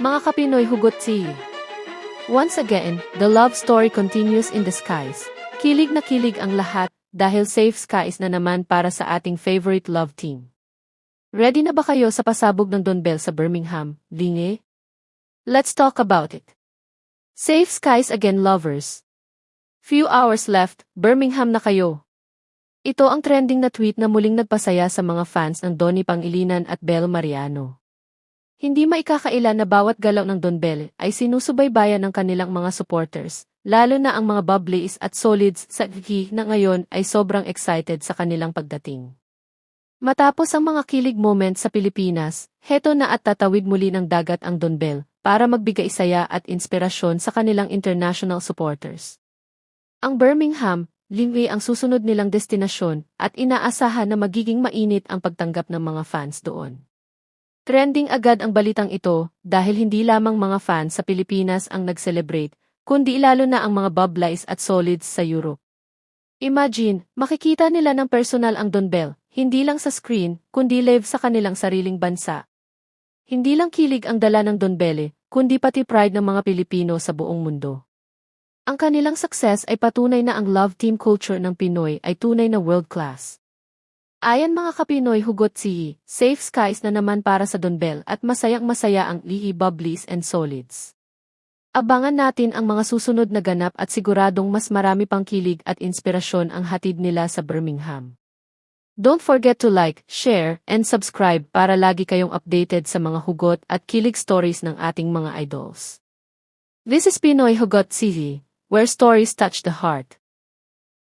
Mga Kapinoy Hugot si Once again, the love story continues in the skies. Kilig na kilig ang lahat dahil safe skies na naman para sa ating favorite love team. Ready na ba kayo sa pasabog ng Don Bell sa Birmingham, Linge? Let's talk about it. Safe skies again lovers. Few hours left, Birmingham na kayo. Ito ang trending na tweet na muling nagpasaya sa mga fans ng Donny Pangilinan at Bel Mariano. Hindi maikakaila na bawat galaw ng Don Bell ay sinusubaybayan ng kanilang mga supporters, lalo na ang mga bubblies at solids sa GG na ngayon ay sobrang excited sa kanilang pagdating. Matapos ang mga kilig moment sa Pilipinas, heto na at tatawid muli ng dagat ang Don Bell para magbigay saya at inspirasyon sa kanilang international supporters. Ang Birmingham, Lingway ang susunod nilang destinasyon at inaasahan na magiging mainit ang pagtanggap ng mga fans doon. Trending agad ang balitang ito dahil hindi lamang mga fans sa Pilipinas ang nag-celebrate, kundi lalo na ang mga bubblies at solids sa Europe. Imagine, makikita nila ng personal ang Don Bell, hindi lang sa screen, kundi live sa kanilang sariling bansa. Hindi lang kilig ang dala ng Don Belle, kundi pati pride ng mga Pilipino sa buong mundo. Ang kanilang success ay patunay na ang love team culture ng Pinoy ay tunay na world class. Ayan mga kapinoy hugot si Safe Skies na naman para sa Don Bell at masayang masaya ang Lihi Bubblies and Solids. Abangan natin ang mga susunod na ganap at siguradong mas marami pang kilig at inspirasyon ang hatid nila sa Birmingham. Don't forget to like, share, and subscribe para lagi kayong updated sa mga hugot at kilig stories ng ating mga idols. This is Pinoy Hugot TV, where stories touch the heart.